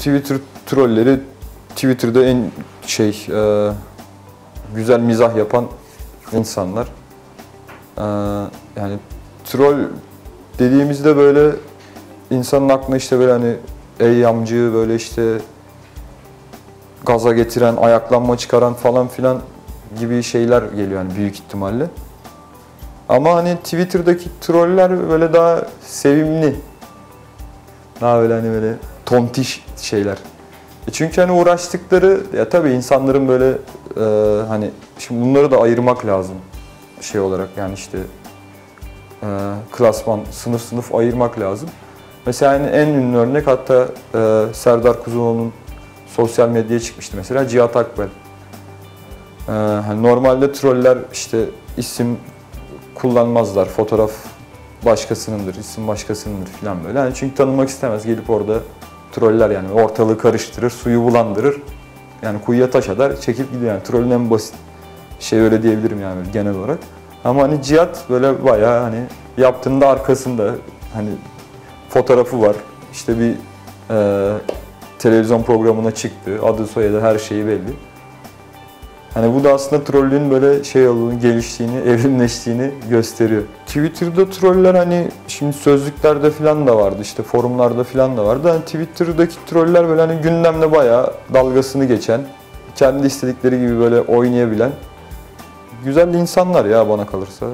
Twitter trolleri Twitter'da en şey e, güzel mizah yapan insanlar. E, yani troll dediğimizde böyle insanın aklına işte böyle hani ey yamcı böyle işte gaza getiren, ayaklanma çıkaran falan filan gibi şeyler geliyor yani büyük ihtimalle. Ama hani Twitter'daki troller böyle daha sevimli. Daha böyle hani böyle tontiş şeyler. E çünkü hani uğraştıkları ya tabii insanların böyle e, hani şimdi bunları da ayırmak lazım şey olarak yani işte e, klasman sınıf sınıf ayırmak lazım. Mesela yani en ünlü örnek hatta e, Serdar Kuzunoğlu'nun sosyal medyaya çıkmıştı mesela Cihat Akbel. E, hani normalde troller işte isim kullanmazlar, fotoğraf başkasınındır, isim başkasınındır falan böyle. Yani çünkü tanınmak istemez gelip orada troller yani ortalığı karıştırır, suyu bulandırır. Yani kuyuya taş atar, çekip gidiyor yani. Trollün en basit şey öyle diyebilirim yani genel olarak. Ama hani Cihat böyle bayağı hani yaptığında arkasında hani fotoğrafı var. İşte bir e, televizyon programına çıktı. Adı soyadı her şeyi belli. Hani bu da aslında trollün böyle şey olduğunu, geliştiğini, evrimleştiğini gösteriyor. Twitter'da troller hani şimdi sözlüklerde falan da vardı işte forumlarda falan da vardı. Hani Twitter'daki troller böyle hani gündemde bayağı dalgasını geçen, kendi istedikleri gibi böyle oynayabilen güzel insanlar ya bana kalırsa.